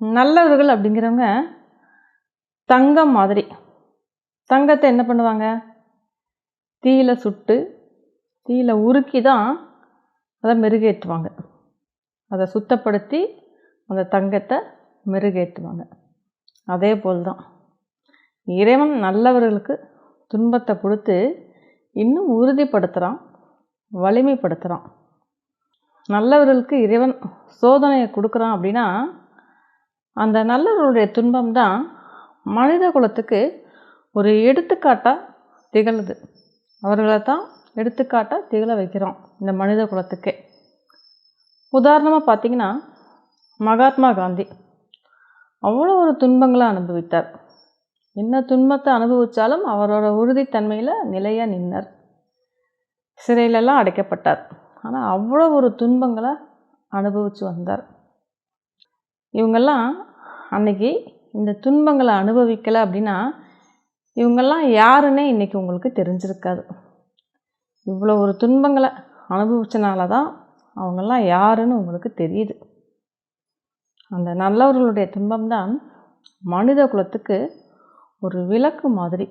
நல்லவர்கள் அப்படிங்கிறவங்க தங்கம் மாதிரி. தங்கத்தை என்ன பண்ணுவாங்க? தீயில் சுட்டு தீயில் உருக்கி தான் அதை மெருகேற்றுவாங்க. அதை சுத்தப்படுத்தி அந்த தங்கத்தை மெருகேற்றுவாங்க. அதே போல் தான் இறைவன் நல்லவர்களுக்கு துன்பத்தை கொடுத்து இன்னும் உறுதிப்படுத்துகிறான் வலிமைப்படுத்துகிறான் நல்லவர்களுக்கு இறைவன் சோதனையை கொடுக்குறான் அப்படின்னா அந்த நல்லவர்களுடைய துன்பம் தான் மனித குலத்துக்கு ஒரு எடுத்துக்காட்டாக திகழுது. அவர்களை தான் எடுத்துக்காட்டாக திகழ வைக்கிறோம் இந்த மனித குலத்துக்கே. உதாரணமாக பார்த்திங்கன்னா மகாத்மா காந்தி. அவ்வளோ ஒரு துன்பங்களை அனுபவித்தார். என்ன துன்பத்தை அனுபவித்தாலும் அவரோட உறுதித்தன்மையில் நிலையாக நின்றார் சிறையிலெல்லாம் அடைக்கப்பட்டார். ஆனால் அவ்வளோ ஒரு துன்பங்களை அனுபவித்து வந்தார். இவங்கெல்லாம் அன்னைக்கு இந்த துன்பங்களை அனுபவிக்கலை அப்படின்னா இவங்கெல்லாம் யாருன்னே இன்றைக்கி உங்களுக்கு தெரிஞ்சிருக்காது. இவ்வளோ ஒரு துன்பங்களை அனுபவிச்சனால தான் அவங்கெல்லாம் யாருன்னு உங்களுக்கு தெரியுது. அந்த நல்லவர்களுடைய துன்பம்தான் மனித குலத்துக்கு ஒரு விளக்கு மாதிரி.